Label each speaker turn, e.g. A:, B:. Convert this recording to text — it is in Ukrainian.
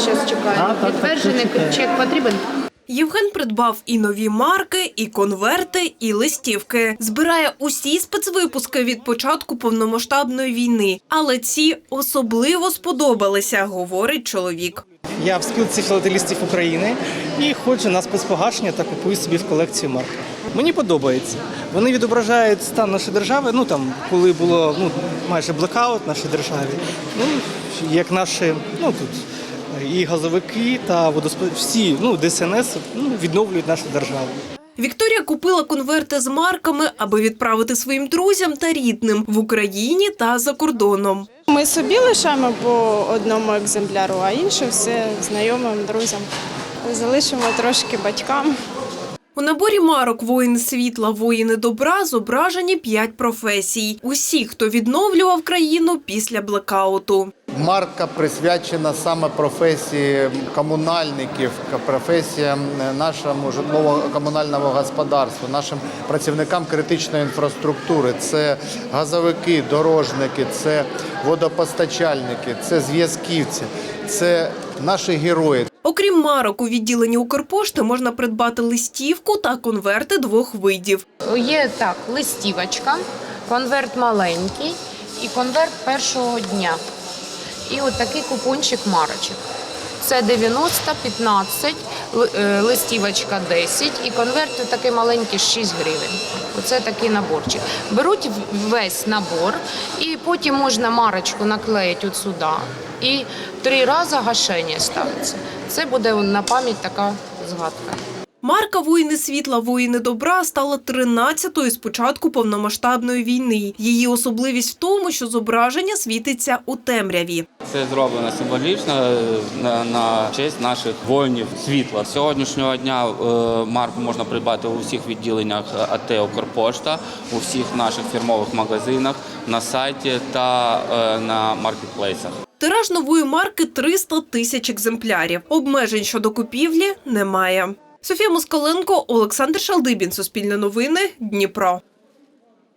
A: зараз чекаємо. Підтверджений чек потрібен.
B: Євген придбав і нові марки, і конверти, і листівки. Збирає усі спецвипуски від початку повномасштабної війни. Але ці особливо сподобалися, говорить чоловік.
C: Я в спілці філателістів України і ходжу на спецпогашення та купую собі в колекцію марки. Мені подобається. Вони відображають стан нашої держави. Ну там, коли було ну майже блекаут нашій державі. Ну як наші, ну тут і газовики та водоспо... всі ну ДСНС ну, відновлюють нашу державу.
B: Вікторія купила конверти з марками, аби відправити своїм друзям та рідним в Україні та за кордоном.
D: Ми собі лишаємо по одному екземпляру, а інше все знайомим, друзям. Залишимо трошки батькам.
B: У наборі марок воїни світла, воїни добра зображені п'ять професій. Усі, хто відновлював країну після блекауту.
E: Марка присвячена саме професії комунальників, професіям нашому житлово-комунального господарства, нашим працівникам критичної інфраструктури. Це газовики, дорожники, це водопостачальники, це зв'язківці, це наші герої.
B: Окрім марок, у відділенні Укрпошти можна придбати листівку та конверти двох видів.
A: Є так, листівочка, конверт маленький і конверт першого дня. І от такий купончик марочок. Це 90, 15, е, листівочка 10 і конверт такий маленький 6 гривень. Оце такий наборчик. Беруть весь набор і потім можна марочку наклеїти от сюди. І три рази гашення ставиться. Це буде на пам'ять така згадка.
B: Марка воїни світла, воїни добра стала 13-ю з початку повномасштабної війни. Її особливість в тому, що зображення світиться у темряві.
F: Це зроблено символічно е, на, на честь наших воїнів світла. З Сьогоднішнього дня е, марку можна придбати у всіх відділеннях АТ Укрпошта, у всіх наших фірмових магазинах, на сайті та е, на маркетплейсах.
B: Тираж нової марки 300 тисяч екземплярів. Обмежень щодо купівлі немає. Софія Москаленко, Олександр Шалдибін, Суспільне новини, Дніпро.